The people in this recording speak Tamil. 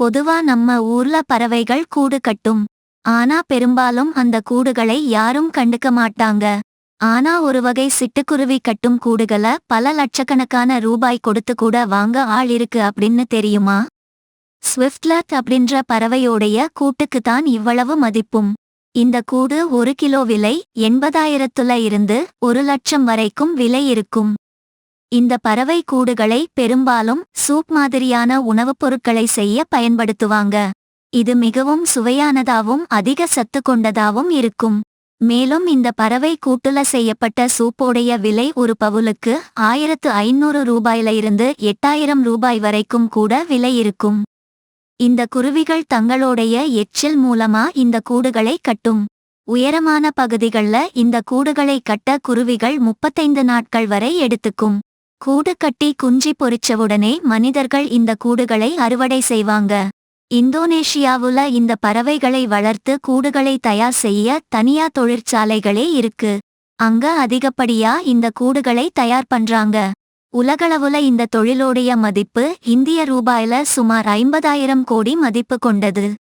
பொதுவா நம்ம ஊர்ல பறவைகள் கூடு கட்டும். ஆனா பெரும்பாலும் அந்த கூடுகளை யாரும் கண்டுக்க மாட்டாங்க. ஆனா ஒரு வகை சிட்டுக்குருவி கட்டும் கூடுகள பல லட்சக்கணக்கான ரூபாய் கொடுத்து கூட வாங்க ஆள் இருக்கு அப்படின்னு தெரியுமா? ஸ்விஃப்ட்லட் அப்படின்ற பறவையோடைய கூட்டுக்கு தான் இவ்வளவு மதிப்பும். இந்த கூடு ஒரு கிலோ விலை எண்பதாயிரத்துல இருந்து ஒரு லட்சம் வரைக்கும் விலை இருக்கும். இந்த பறவை கூடுகளை பெரும்பாலும் சூப் மாதிரியான உணவுப் பொருட்களை செய்ய பயன்படுத்துவாங்க. இது மிகவும் சுவையானதாகவும் அதிக சத்து கொண்டதாகவும் இருக்கும். மேலும் இந்த பறவை கூட்டுல செய்யப்பட்ட சூப்போடைய விலை ஒரு பவுலுக்கு ஆயிரத்து ஐநூறு ரூபாயில இருந்து எட்டாயிரம் ரூபாய் வரைக்கும் கூட விலை இருக்கும். இந்த குருவிகள் தங்களோடைய எச்சில் மூலமா இந்த கூடுகளை கட்டும். உயரமான பகுதிகள்ல இந்த கூடுகளை கட்ட குருவிகள் முப்பத்தைந்து நாட்கள் வரை எடுத்துக்கும். கூடு கட்டி குஞ்சி பொறிச்சவுடனே மனிதர்கள் இந்த கூடுகளை அறுவடை செய்வாங்க. இந்தோனேஷியாவுல இந்த பறவைகளை வளர்த்து கூடுகளை தயார் செய்ய தனியா தொழிற்சாலைகளே இருக்கு. அங்க அதிகப்படியா இந்த கூடுகளை தயார் பண்றாங்க. உலகளவுல இந்த தொழிலோடைய மதிப்பு இந்திய ரூபாயில சுமார் ஐம்பதாயிரம் கோடி மதிப்பு கொண்டது.